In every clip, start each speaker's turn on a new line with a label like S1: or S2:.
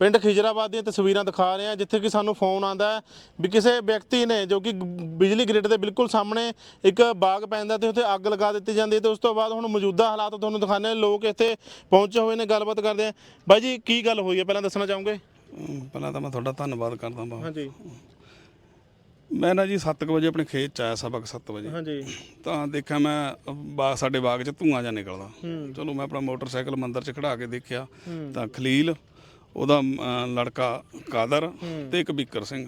S1: ਪਿੰਡ ਖਿਜਰਾਬਾਦ ਦੀਆਂ ਤਸਵੀਰਾਂ ਦਿਖਾ ਰਹੇ ਹਾਂ ਜਿੱਥੇ ਕਿ ਸਾਨੂੰ ਫੋਨ ਆਂਦਾ ਹੈ ਵੀ ਕਿਸੇ ਵਿਅਕਤੀ ਨੇ ਜੋ ਕਿ ਬਿਜਲੀ ਗ੍ਰਿਡ ਦੇ ਬਿਲਕੁਲ ਸਾਹਮਣੇ ਇੱਕ ਬਾਗ ਪੈਂਦਾ ਤੇ ਉੱਥੇ ਅੱਗ ਲਗਾ ਦਿੱਤੀ ਜਾਂਦੀ ਹੈ ਤੇ ਉਸ ਤੋਂ ਬਾਅਦ ਹੁਣ ਮੌਜੂਦਾ ਹਾਲਾਤ ਤੁਹਾਨੂੰ ਦਿਖਾਣੇ। ਲੋਕ ਇੱਥੇ ਪਹੁੰਚੇ ਹੋਏ ਨੇ ਗੱਲਬਾਤ ਕਰਦੇ ਆ ਬਾਈ ਜੀ ਕੀ ਗੱਲ ਹੋਈ ਹੈ? ਪਹਿਲਾਂ ਦੱਸਣਾ ਚਾਹੋਗੇ?
S2: ਪਹਿਲਾਂ ਤਾਂ ਮੈਂ ਤੁਹਾਡਾ ਧੰਨਵਾਦ ਕਰਦਾ ਬਹੁਤ
S1: ਹਾਂਜੀ।
S2: ਮੈਂ ਨਾ ਜੀ 7 ਵਜੇ ਆਪਣੇ ਖੇਤ ਚ ਆਇਆ ਸਬਕ 7 ਵਜੇ।
S1: ਹਾਂਜੀ।
S2: ਤਾਂ ਦੇਖਿਆ ਮੈਂ ਬਾਗ ਸਾਡੇ ਬਾਗ ਚ ਧੂਆਂ ਜਾਂ ਨਿਕਲਦਾ। ਚਲੋ ਮੈਂ ਆਪਣਾ ਮੋਟਰਸਾਈਕਲ ਮੰਦਰ ਚ ਖੜਾ ਕੇ ਦੇਖਿਆ। ਤਾਂ ਖਲੀਲ ਉਹਦਾ ਅਮ, ਲੜਕਾ ਕਾਦਰ ਤੇ ਇੱਕ ਬਿੱਕਰ ਸਿੰਘ।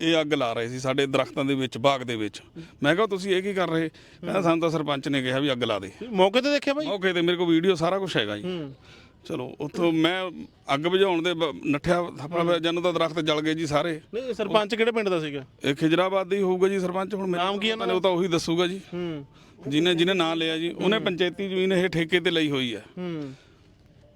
S2: ਇਹ ਅੱਗ ਲਾ ਰਹੇ ਸੀ ਸਾਡੇ ਦਰਖਤਾਂ ਦੇ ਵਿੱਚ ਬਾਗ ਦੇ ਵਿੱਚ। ਮੈਂ ਕਿਹਾ ਤੁਸੀਂ ਇਹ ਕੀ ਕਰ ਰਹੇ? ਕਹਿੰਦਾ ਸਾਨੂੰ ਤਾਂ ਸਰਪੰਚ ਨੇ ਕਿਹਾ ਵੀ ਅੱਗ ਲਾ ਦੇ।
S1: ਮੌਕੇ ਤੇ ਦੇਖਿਆ ਬਾਈ?
S2: ਮੌਕੇ ਤੇ ਮੇਰੇ ਕੋਲ ਵੀਡੀਓ ਸਾਰਾ ਕੁਝ ਹੈਗਾ ਜੀ। ਚਲੋ ਉੱਥੋਂ ਮੈਂ ਅੱਗ ਬੁਝਾਉਣ ਦੇ ਬ- ਨੱਠਿਆ ਥੱਪੜਾ ਜਨ ਤਾਂ ਦਰਖਤ ਜਲ ਗਏ ਜੀ ਸਾਰੇ।
S1: ਨਹੀਂ ਸਰਪੰਚ ਕਿਹੜੇ ਪਿੰਡ ਦਾ ਸੀਗਾ?
S2: ਇਹ ਖਿਜਰਾਬਾਦ ਦੀ ਹੋਊਗਾ ਜੀ ਸਰਪੰਚ ਹੁਣ ਮੇਰਾ
S1: ਨਾਮ ਕੀ
S2: ਪਤਾ ਨਹੀਂ, ਉਹ ਤਾਂ ਉਹੀ ਦੱਸੂਗਾ ਜੀ।
S1: ਹੂੰ।
S2: ਜਿਹਨੇ ਜਿਹਨੇ ਨਾਂ ਲਿਆ ਜੀ ਉਹਨੇ ਪੰਚਾਇਤੀ ਜ਼ਮੀਨ ਇਹ ਠੇਕੇ ਤੇ ਲਈ ਹੋਈ ਹੈ।
S1: ਹੂੰ।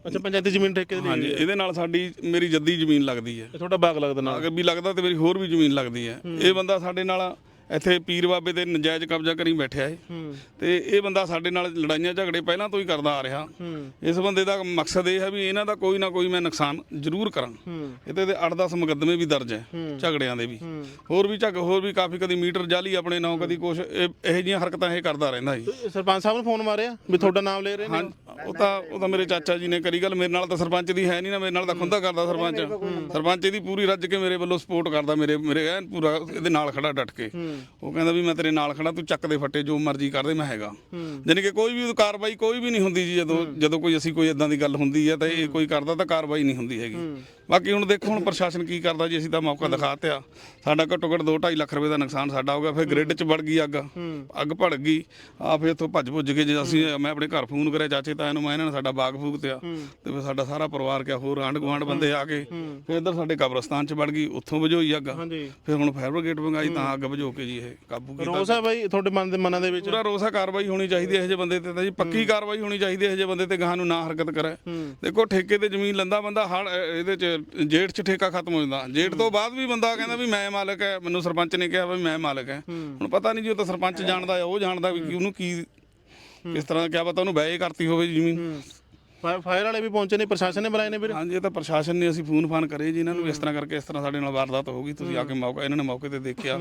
S1: ਅੱਛਾ ਪੰਚਾਇਤੀ ਜ਼ਮੀਨ ਠੇਕੇ ਤੇ ਲਈ
S2: ਹਾਂਜੀ
S1: ਹੋਈ ਹੈ।
S2: ਇਹਦੇ ਨਾਲ ਸਾਡੀ ਮੇਰੀ ਜੱਦੀ ਜ਼ਮੀਨ ਲੱਗਦੀ ਹੈ।
S1: ਇਹ ਤੁਹਾਡਾ ਬਾਗ ਲੱਗਦਾ ਨਾਲ?
S2: ਅਗਰ ਵੀ ਲੱਗਦਾ ਤੇ ਮੇਰੀ ਹੋਰ ਵੀ ਜ਼ਮੀਨ ਲੱਗਦੀ ਹੈ। ਇਹ ਬੰਦਾ ਸਾਡੇ ਨਾਲ ਇੱਥੇ ਪੀਰ ਬਾਬੇ ਤੇ ਨਜਾਇਜ਼ ਕਬਜ਼ਾ ਕਰੀ ਬੈਠਿਆ ਹੈ
S1: ਹੂੰ।
S2: ਤੇ ਇਹ ਬੰਦਾ ਸਾਡੇ ਨਾਲ ਲੜਾਈਆਂ ਝਗੜੇ ਪਹਿਲਾਂ ਤੋਂ ਹੀ ਕਰਦਾ ਆ ਰਿਹਾ।
S1: ਹੂੰ।
S2: ਇਸ ਬੰਦੇ ਦਾ ਮਕਸਦ ਇਹ ਹੈ ਵੀ ਇਹਨਾਂ ਦਾ ਕੋਈ ਨਾ ਕੋਈ ਮੈਂ ਨੁਕਸਾਨ ਜ਼ਰੂਰ ਕਰਾਂ।
S1: ਹੂੰ।
S2: ਇਹਦੇ ਤੇ 8-10 ਮੁਕੱਦਮੇ ਵੀ ਦਰਜ ਹੈ ਝਗੜਿਆਂ ਦੇ ਵੀ। ਹੋਰ ਵੀ ਝਗ ਹੋਰ ਵੀ ਕਾਫੀ ਕਦੀ ਮੀਟਰ ਜਾਲੀ ਆਪਣੇ ਨਾਂ ਕਦੀ ਕੁਛ ਇਹ ਇਹੋ ਜਿਹੀਆਂ ਹਰਕਤਾਂ ਇਹ ਕਰਦਾ ਰਹਿੰਦਾ ਜੀ।
S1: ਤੇ ਸਰਪੰਚ ਸਾਹਿਬ ਨੂੰ ਫੋਨ ਮਾਰਿਆ ਵੀ ਤੁਹਾਡਾ ਨਾਮ ਲੈ ਰਹੇ ਨੇ?
S2: ਹਾਂ ਉਹ ਤਾਂ ਉਹ ਤਾਂ ਮੇਰੇ ਚਾਚਾ ਜੀ ਨੇ ਕਰੀ ਗੱਲ ਮੇਰੇ ਨਾਲ ਤਾਂ ਸਰਪੰਚ ਦੀ ਹੈ ਨਹੀਂ ਨਾ ਮੇਰੇ ਨਾਲ ਤਾਂ ਖੁੰਦਾ ਕਰਦਾ ਸਰਪੰਚ। ਸਰਪੰਚ ਇਹਦੀ ਪੂਰੀ ਰੱਜ ਕੇ ਮੇਰੇ ਵੱਲੋਂ ਸਪੋਰਟ ਕਰਦਾ ਮੇਰੇ ਮੇਰੇ ਐਨ ਪੂਰਾ ਇਹਦੇ ਨਾਲ ਖੜਾ ਡਟ ਕੇ। ਉਹ ਕਹਿੰਦਾ ਵੀ ਮੈਂ ਤੇਰੇ ਨਾਲ ਖੜਾ ਤੂੰ ਚੱਕ ਦੇ ਫੱਟੇ ਜੋ ਮਰਜ਼ੀ ਕਰਦੇ ਮੈਂ ਹੈਗਾ। ਜਾਣੀ ਕਿ ਕੋਈ ਵੀ ਕਾਰਵਾਈ ਕੋਈ ਵੀ ਨਹੀਂ ਹੁੰਦੀ ਜੀ ਜਦੋਂ ਜਦੋਂ ਕੋਈ ਅਸੀਂ ਕੋਈ ਇਦਾਂ ਦੀ ਗੱਲ ਹੁੰਦੀ ਹੈ ਤਾਂ ਇਹ ਕੋਈ ਕਰਦਾ ਤਾਂ ਕਾਰਵਾਈ ਨਹੀਂ ਹੁੰਦੀ ਹੈਗੀ। ਬਾਕੀ ਹੁਣ ਦੇਖੋ ਹੁਣ ਪ੍ਰਸ਼ਾਸਨ ਕੀ ਕਰਦਾ ਜੀ ਅਸੀਂ ਤਾਂ ਮੌਕਾ ਦਿਖਾਤਿਆ। ਸਾਡਾ ਘੱਟੋ ਘੱਟ 2.5 ਲੱਖ ਰੁਪਏ ਦਾ ਨੁਕਸਾਨ ਸਾਡਾ ਹੋ ਗਿਆ ਫਿਰ ਗ੍ਰਿਡ 'ਚ ਵੜ ਗਈ ਅੱਗ। ਅੱਗ ਭੜ ਗਈ ਆ ਫਿਰ ਇੱਥੋਂ ਭੱਜ ਭੁੱਜ ਕੇ ਜੇ ਅਸੀਂ ਮੈਂ ਆਪਣੇ ਘਰ ਫੋਨ ਕਰਿਆ ਚਾਚੇ ਤਾਇਆ ਨੂੰ ਮੈਂ ਇਹਨਾਂ ਨੇ ਸਾਡਾ ਬਾਗ ਫੂਕਤਿਆ। ਤੇ ਫਿਰ ਸਾਡਾ ਸਾਰਾ ਪਰਿਵਾਰ ਕਿਆ ਹੋਰ ਆਂਢ ਗੁਆਂਢ ਬੰਦੇ ਆ ਕੇ ਫਿਰ ਇੱਧਰ ਸਾਡੇ ਕਬਰਸਤਾਨ 'ਚ ਵੜ ਗਈ ਉੱਥੋਂ ਬੁਝੋਈ ਅੱਗ। ਫਿਰ ਹੁਣ ਫਾਇਰ ਬ੍ਰਿਗੇਡ ਮੰਗਾਈ ਤਾਂ ਅੱਗ ਬੁਝੋ ਕੇ ਜੀ ਇਹ ਕਾਬੂ ਕੀਤਾ।
S1: ਰੋਸ ਬਾਈ ਤੁਹਾਡੇ ਮਨ ਦੇ ਮਨਾਂ ਦੇ ਵਿੱਚ?
S2: ਪੂਰਾ ਰੋਸਾ ਕਾਰਵਾਈ ਹੋਣੀ ਚਾਹੀਦੀ ਹੈ ਇਹੋ ਜਿਹੇ ਬੰਦੇ ਤੇ ਤਾਂ ਜੀ ਪੱਕੀ ਕਾਰਵਾਈ ਹੋਣੀ ਚਾਹੀਦੀ ਹੈ ਇਹੋ ਜਿਹੇ ਬੰਦੇ ਤੇ ਗਾਹਾਂ ਨੂੰ ਨਾ ਹਰਕਤ ਕਰੇ। ਦੇਖੋ ਠੇਕੇ ਤੇ ਜ਼ਮੀਨ ਲੰਦਾ ਬੰਦਾ ਹੜ ਇਹਦੇ ਚ ਜੇਠ ਚ ਠੇਕਾ ਖਤਮ ਹੋ ਜਾਂਦਾ। ਜੇਠ ਤੋਂ ਬਾਅਦ ਵੀ ਬੰਦਾ ਕਹਿੰਦਾ ਵੀ ਮੈਂ ਮਾਲਕ ਹੈ ਮੈਨੂੰ ਸਰਪੰਚ ਨੇ ਕਿਹਾ ਵੀ ਮੈਂ ਮਾਲਕ ਹੈ। ਹੁਣ ਪਤਾ ਨਹੀਂ ਜੀ ਉਹ ਤਾਂ ਸਰਪੰਚ ਜਾਣਦਾ ਹੈ ਉਹ ਜਾਣਦਾ ਵੀ ਉਹਨੂੰ ਕੀ ਕਿਸ ਤਰ੍ਹਾਂ ਕਿਆ ਪਤਾ ਉਹਨੂੰ ਬੈ ਕਰਤੀ ਹੋਵੇ ਜ਼ਮੀਨ।
S1: ਫਾਇਰ ਵਾਲੇ ਵੀ ਪਹੁੰਚੇ ਨੇ ਪ੍ਰਸ਼ਾਸਨ ਨੇ ਬੁਲਾਏ ਨੇ ਵੀਰ
S2: ਹਾਂਜੀ ਇਹ ਤਾਂ ਪ੍ਰਸ਼ਾਸਨ ਨੇ ਅਸੀਂ ਫੋਨ ਫਾਨ ਕਰੇ ਜੀ ਇਹਨਾਂ ਨੂੰ ਇਸ ਤਰ੍ਹਾਂ ਕਰਕੇ ਇਸ ਤਰ੍ਹਾਂ ਸਾਡੇ ਨਾਲ ਵਾਰਦਾਤ ਹੋ ਗਈ ਤੁਸੀਂ ਆ ਕੇ ਮੌਕਾ ਇਹਨਾਂ ਨੇ ਮੌਕੇ ਤੇ ਦੇਖਿਆ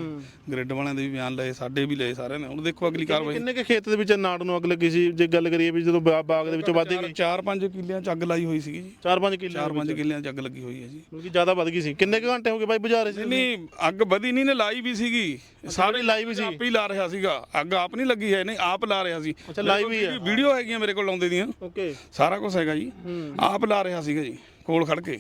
S2: ਗ੍ਰਿਡ ਵਾਲਿਆਂ ਦੇ ਵੀ ਬਿਆਨ ਲਏ ਸਾਡੇ ਵੀ ਲਏ ਸਾਰਿਆਂ ਨੇ ਹੁਣ ਦੇਖੋ ਅਗਲੀ ਕਾਰਵਾਈ।
S1: ਕਿੰਨੇ ਕੇ ਖੇਤ ਦੇ ਵਿੱਚ ਨਾੜ ਨੂੰ ਅੱਗ ਲੱਗੀ ਸੀ ਜੇ ਗੱਲ ਕਰੀਏ ਵੀ ਜਦੋਂ ਬਾ- ਬਾਗ ਦੇ ਵਿੱਚੋਂ ਵੱਧ ਗਈ?
S2: 4-5 ਕਿੱਲਿਆਂ ਚ ਅੱਗ ਲਾਈ ਹੋਈ ਸੀਗੀ ਜੀ।
S1: 4-5 ਕਿੱਲੇ
S2: 4-5 ਕਿੱਲਿਆਂ ਚ ਅੱਗ ਲੱਗੀ ਹੋਈ ਹੈ ਜੀ।
S1: ਕਿਉਂਕਿ ਜ਼ਿਆਦਾ ਵੱਧ ਗਈ ਸੀ। ਕਿੰਨੇ ਕੁ ਘੰਟੇ ਹੋ ਗਏ ਬਾਈ ਬੁਝਾ ਰਹੇ ਸੀ?
S2: ਨਹੀਂ ਅੱਗ ਵਧੀ ਨਹੀਂ ਨੇ ਲਾਈ ਵੀ ਸੀਗੀ।
S1: ਸਾਰੀ ਲਾਈ ਵੀ ਸੀ?
S2: ਆਪ ਹੀ ਲਾ ਰਿਹਾ ਸੀਗਾ। ਅੱਗ ਆਪ ਨਹੀਂ ਲੱਗੀ ਹੈ ਨਹੀਂ ਆਪ ਲਾ ਰਿਹਾ ਸੀ।
S1: ਅੱਛਾ ਲਾਈ ਵੀ ਹੈ।
S2: ਵੀਡੀਓ ਹੈਗੀਆਂ ਮੇਰੇ ਕੋਲ ਲਾਉਂਦੇ ਦੀਆਂ।
S1: ਓਕੇ।
S2: ਸਾਰਾ ਕੁਝ ਹੈਗਾ ਜੀ। ਆਪ ਲਾ ਰਿਹਾ ਸੀਗਾ ਜੀ ਕੋਲ ਖੜ ਕੇ।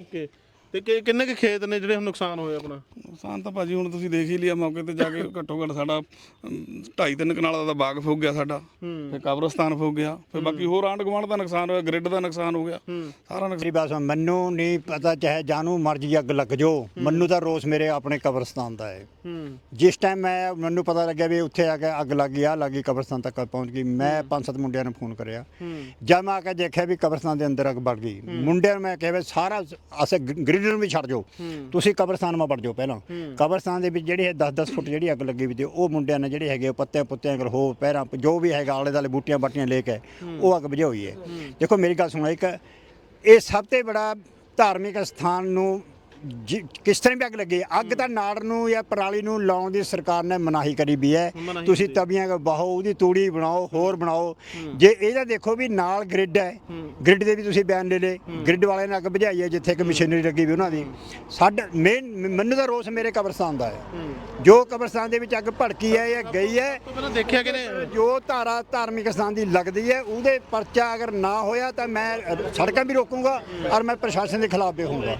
S1: ਓਕੇ। ਤੇ ਕਿ- ਕਿੰਨੇ ਕੁ ਖੇਤ ਨੇ ਜਿਹੜੇ ਹੁਣ ਨੁਕਸਾਨ ਹੋਏ ਆਪਣਾ?
S2: ਨੁਕਸਾਨ ਤਾਂ ਭਾਜੀ ਹੁਣ ਤੁਸੀਂ ਦੇਖ ਹੀ ਲਿਆ ਮੌਕੇ ਤੇ ਜਾ ਕੇ ਘੱਟੋ ਘੱਟ ਸਾਡਾ 2.5-3 ਕਨਾਲਾਂ ਦਾ ਬਾਗ ਫੁੱਕ ਗਿਆ ਸਾਡਾ। ਫਿਰ ਕਬਰਸਤਾਨ ਫੁੱਕ ਗਿਆ। ਫਿਰ ਬਾਕੀ ਹੋਰ ਆਂਢ ਗੁਆਂਢ ਦਾ ਨੁਕਸਾਨ ਹੋਇਆ ਗ੍ਰਿਡ ਦਾ ਨੁਕਸਾਨ ਹੋ ਗਿਆ। ਸਾਰਾ ਨੁਕਸਾਨ
S3: ਮੇਰੀ ਸੁਣ ਮੈਨੂੰ ਨਹੀਂ ਪਤਾ ਚਾਹੇ ਜਾਨੂੰ ਮਰਜ਼ੀ ਅੱਗ ਲੱਗ ਜੋ ਮੈਨੂੰ ਤਾਂ ਰੋਸ ਮੇਰੇ ਆਪਣੇ ਕਬਰਸਤਾਨ ਦਾ ਹੈ
S1: ਹੂੰ।
S3: ਜਿਸ ਟਾਈਮ ਮੈਂ ਮੈਨੂੰ ਪਤਾ ਲੱਗਿਆ ਵੀ ਉੱਥੇ ਆ ਕੇ ਅੱਗ ਲੱਗੀ ਆ ਲੱਗੀ ਕਬਰਸਤਾਨ ਤੱਕ ਪਹੁੰਚ ਗਈ। ਮੈਂ ਪੰਜ ਸੱਤ ਮੁੰਡਿਆਂ ਨੂੰ ਫੋਨ ਕਰਿਆ। ਜਦ ਮੈਂ ਆ ਕੇ ਦੇਖਿਆ ਵੀ ਕਬਰਸਤਾਨ ਦੇ ਅੰਦਰ ਅੱਗ ਵੜ ਗਈ। ਮੁੰਡਿਆਂ ਨੂੰ ਮੈਂ ਕਿਹਾ ਵੀ ਸਾਰਾ ਅਸੇ ਗ੍ਰਿਡ ਨੂੰ ਵੀ ਛੱਡ ਜਾਓ। ਤੁਸੀਂ ਕਬਰਸਤਾਨ ਮਾ ਵੜ ਜਾਓ ਪਹਿਲਾਂ। ਕਬਰਸਤਾਨ ਦੇ ਵਿੱਚ ਜਿਹੜੀ ਹੈ 10-10 ਫੁੱਟ ਜਿਹੜੀ ਅੱਗ ਲੱਗੀ ਵੀ ਤੇ ਉਹ ਮੁੰਡਿਆਂ ਨੇ ਜਿਹੜੇ ਹੈਗੇ ਪੱਤੇ ਪੁੱਤਿਆਂ ਗਲ ਹੋ ਪੈਰਾਂ ਜੋ ਵੀ ਹੈਗਾ ਆਲੇ ਦਾਲੇ ਬੂਟੀਆਂ ਬਾਟੀਆਂ ਲੈ ਕੇ ਉਹ ਅੱਗ ਬੁਝਾਈ ਹੈ। ਦੇਖੋ ਮੇਰੀ ਗੱਲ ਸੁਣੋ ਇੱਕ ਇਹ ਸਭ ਤੋਂ ਬੜਾ ਧਾਰਮਿਕ ਸਥਾਨ ਨੂੰ ਜਿ- ਕਿਸ ਤਰ੍ਹਾਂ ਵੀ ਅੱਗ ਲੱਗੀ ਹੈ, ਅੱਗ ਤਾਂ ਨਾੜ ਨੂੰ ਜਾਂ ਪਰਾਲੀ ਨੂੰ ਲਾਉਣ ਦੀ ਸਰਕਾਰ ਨੇ ਮਨਾਹੀ ਕਰੀ ਵੀ ਹੈ।
S1: ਮਨਾਹੀ
S3: ਤੁਸੀਂ ਤਵੀਆਂ ਕੋ ਬਾਹੋ ਉਹਦੀ ਤੂੜੀ ਬਣਾਓ ਹੋਰ ਬਣਾਓ। ਜੇ ਇਹਦਾ ਦੇਖੋ ਵੀ ਨਾਲ ਗ੍ਰਿਡ ਹੈ। ਗ੍ਰਿਡ ਦੇ ਵੀ ਤੁਸੀਂ ਬਿਆਨ ਲੈ ਲੇ ਗ੍ਰਿਡ ਵਾਲਿਆਂ ਨੇ ਅੱਗ ਬੁਝਾਈ ਹੈ ਜਿੱਥੇ ਕਿ ਮਸ਼ੀਨਰੀ ਲੱਗੀ ਵੀ ਉਹਨਾਂ ਦੀ। ਸਾਡਾ ਮੇਨ ਮੈਨੂੰ ਤਾਂ ਰੋਸ ਮੇਰੇ ਕਬਰਸਤਾਨ ਦਾ ਹੈ। ਜੋ ਕਬਰਸਤਾਨ ਦੇ ਵਿੱਚ ਅੱਗ ਭੜਕੀ ਹੈ ਜਾਂ ਗਈ ਹੈ
S1: ਤੋਂ ਪਹਿਲਾਂ ਦੇਖਿਆ ਕਿ ਨੇ
S3: ਜੋ ਧਾਰਾ ਧਾਰਮਿਕ ਸਥਾਨ ਦੀ ਲੱਗਦੀ ਹੈ ਉਹਦੇ ਪਰਚਾ ਅਗਰ ਨਾ ਹੋਇਆ ਤਾਂ ਮੈਂ ਸੜਕਾਂ ਵੀ ਰੋਕੂੰਗਾ ਔਰ ਮੈਂ ਪ੍ਰਸ਼ਾਸਨ ਦੇ ਖਿਲਾਫ ਵੀ ਹੋਊਂਗਾ।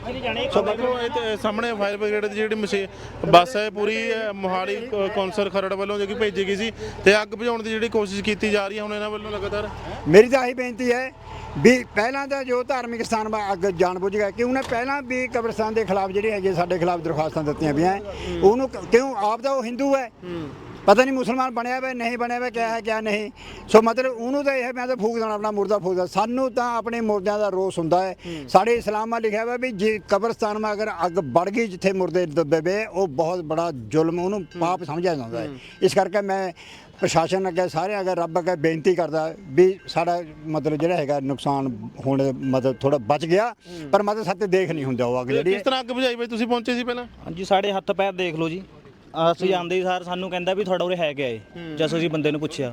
S1: ਸੋ ਦੇਖੋ ਇਹ ਤੇ ਸਾਹਮਣੇ ਫਾਇਰ ਬ੍ਰਿਗੇਡ ਦੀ ਜਿਹੜੀ ਮਸ਼ੀਨ ਬੱਸ ਹੈ, ਪੂਰੀ ਮੋਹਾਲੀ ਕੌਂਸਲ ਖਰੜ ਵੱਲੋਂ ਜੋ ਕਿ ਭੇਜੀ ਗਈ ਸੀ ਤੇ ਅੱਗ ਬੁਝਾਉਣ ਦੀ ਜਿਹੜੀ ਕੋਸ਼ਿਸ਼ ਕੀਤੀ ਜਾ ਰਹੀ ਹੈ, ਹੁਣ ਇਹਨਾਂ ਵੱਲੋਂ ਲਗਾਤਾਰ?
S3: ਮੇਰੀ ਤਾਂ ਇਹੀ ਬੇਨਤੀ ਹੈ ਵੀ ਪਹਿਲਾਂ ਤਾਂ ਜੋ ਧਾਰਮਿਕ ਸਥਾਨ ਵਾ ਅੱਗ ਜਾਣਬੁੱਝ ਗਿਆ ਕਿ ਉਹਨੇ ਪਹਿਲਾਂ ਵੀ ਕਬਰਸਤਾਨ ਦੇ ਖਿਲਾਫ ਜਿਹੜੇ ਹੈਗੇ ਸਾਡੇ ਖਿਲਾਫ ਦਰਖਾਸਤਾਂ ਦਿੱਤੀਆਂ ਪਈਆਂ, ਉਹਨੂੰ ਕਿਉਂ ਆਪ ਤਾਂ ਉਹ ਹਿੰਦੂ ਹੈ। ਪਤਾ ਨਹੀਂ ਮੁਸਲਮਾਨ ਬਣਿਆ ਹੋਇਆ ਨਹੀਂ ਬਣਿਆ ਹੋਇਆ ਕਿਆ ਹੈ ਕਿਆ ਨਹੀਂ। ਸੋ ਮਤਲਬ ਉਹਨੂੰ ਤਾਂ ਇਹ ਮੈਂ ਤਾਂ ਫੂਕ ਦੇਣਾ ਆਪਣਾ ਮੁਰਦਾ ਫੂਕ ਦੇਣਾ। ਸਾਨੂੰ ਤਾਂ ਆਪਣੇ ਮੁਰਦਿਆਂ ਦਾ ਰੋਸ ਹੁੰਦਾ ਹੈ। ਸਾਡੇ ਇਸਲਾਮ ਮਾ ਲਿਖਿਆ ਹੋਇਆ ਵੀ ਜੇ ਕਬਰਸਤਾਨ ਮਾ ਅਗਰ ਅੱਗ ਵੜ ਗਈ ਜਿੱਥੇ ਮੁਰਦੇ ਦੱਬੇ ਵੇ ਉਹ ਬਹੁਤ ਬੜਾ ਜ਼ੁਲਮ ਉਹਨੂੰ ਪਾਪ ਸਮਝਿਆ ਜਾਂਦਾ ਹੈ। ਇਸ ਕਰਕੇ ਮੈਂ ਪ੍ਰਸ਼ਾਸਨ ਅੱਗੇ ਸਾਰੇ ਅੱਗੇ ਰੱਬ ਅੱਗੇ ਬੇਨਤੀ ਕਰਦਾ ਵੀ ਸਾਡਾ ਮਤਲਬ ਜਿਹੜਾ ਹੈਗਾ ਨੁਕਸਾਨ ਹੋਣ ਮਤਲਬ ਥੋੜਾ ਬਚ ਗਿਆ ਪਰ ਮਤਲਬ ਸਾਡੇ ਦੇਖ ਨਹੀਂ ਹੁੰਦਾ ਉਹ ਅੱਗ ਜਿਹੜੀ
S1: ਕਿਸ ਤਰ੍ਹਾਂ ਅੱਗ ਬੁਝਾਈ ਬਈ? ਤੁਸੀਂ ਪਹੁੰਚੇ ਸੀ ਪਹਿਲਾਂ?
S4: ਹਾਂਜੀ ਸਾਡੇ ਹੱਥ ਪੈਰ ਦੇਖ ਲਓ ਜੀ। ਅਸੀਂ ਹੀ। ਸਾਰ ਸਾਨੂੰ ਕਹਿੰਦਾ ਵੀ ਤੁਹਾਡਾ ਉਰੇ ਹੈ ਕਿਆ ਏ ਜਦ ਅਸੀਂ ਬੰਦੇ ਨੂੰ ਪੁੱਛਿਆ।